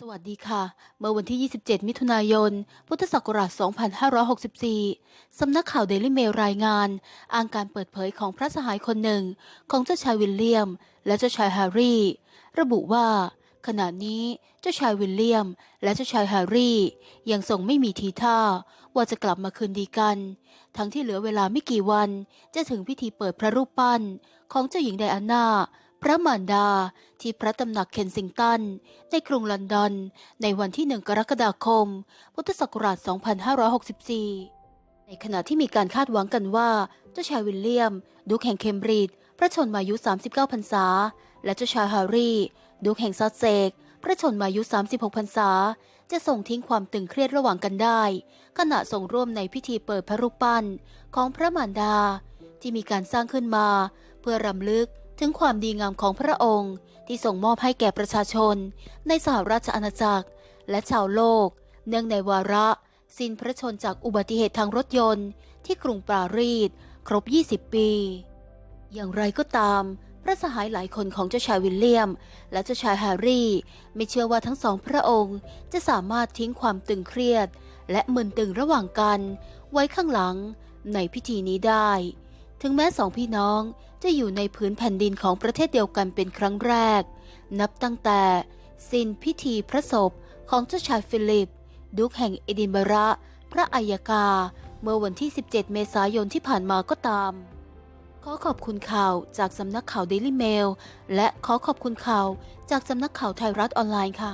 สวัสดีค่ะ เมื่อวันที่ 27 มิถุนายน พุทธศักราช 2564 สำนักข่าวเดลิเมลรายงาน อ้างการเปิดเผยของพระสหายคนหนึ่งของเจ้าชายวิลเลียม และเจ้าชายแฮร์รี่ ระบุว่า ขณะนี้เจ้าชายวิลเลียม และเจ้าชายแฮร์รี่ ยังทรงไม่มีทีท่า ว่าจะกลับมาคืนดีกัน ทั้งที่เหลือเวลาไม่กี่วันจะถึงพิธีเปิดพระรูปปั้นของเจ้าหญิงไดอาน่า พระมารดาที่พระตำหนักเคนซิงตัน ในกรุงลอนดอน ในวันที่1กรกฎาคม พุทธศักราช 2564 ในขณะที่มีการคาดหวังกันว่า เจ้าชายวิลเลียมดูกแห่งเคมบริดจ์พระชนมายุ 39 พรรษา และเจ้าชายแฮร์รี่ดูกแห่งซัสเซกพระชนมายุ 36 พรรษา จะส่งทิ้งความตึงเครียดระหว่างกันได้ ขณะทรงร่วมในพิธีเปิดพระรูปปั้นของพระมารดา ที่มีการสร้างขึ้นมา เพื่อรำลึก ถึงความดีงามของพระองค์ที่ส่งมอบให้แก่ประชาชน ในสหราชอาณาจักร และชาวโลก เนื่องในวาระ สิ้นพระชนจากอุบัติเหตุทางรถยนต์ ที่กรุงปารีสครบ 20 ปี อย่างไรก็ตาม พระสหายหลายคนของเจ้าชายวิลเลียม และเจ้าชายแฮร์รี่ ไม่เชื่อว่าทั้งสองพระองค์จะสามารถทิ้งความตึงเครียด และมึนตึงระหว่างกัน ไว้ข้างหลังในพิธีนี้ได้ ถึงแม้สองพี่น้องจะอยู่ในพื้นแผ่นดินของประเทศเดียวกันเป็นครั้งแรก นับตั้งแต่สิ้นพิธีพระศพของเจ้าชายฟิลิป ดุกแห่งเอดินบะระ พระอัยกา เมื่อวันที่ 17 เมษายนที่ผ่านมาก็ตาม ขอขอบคุณข่าวจากสำนักข่าว Daily Mail และขอขอบคุณข่าวจากสำนักข่าวไทยรัฐออนไลน์ค่ะ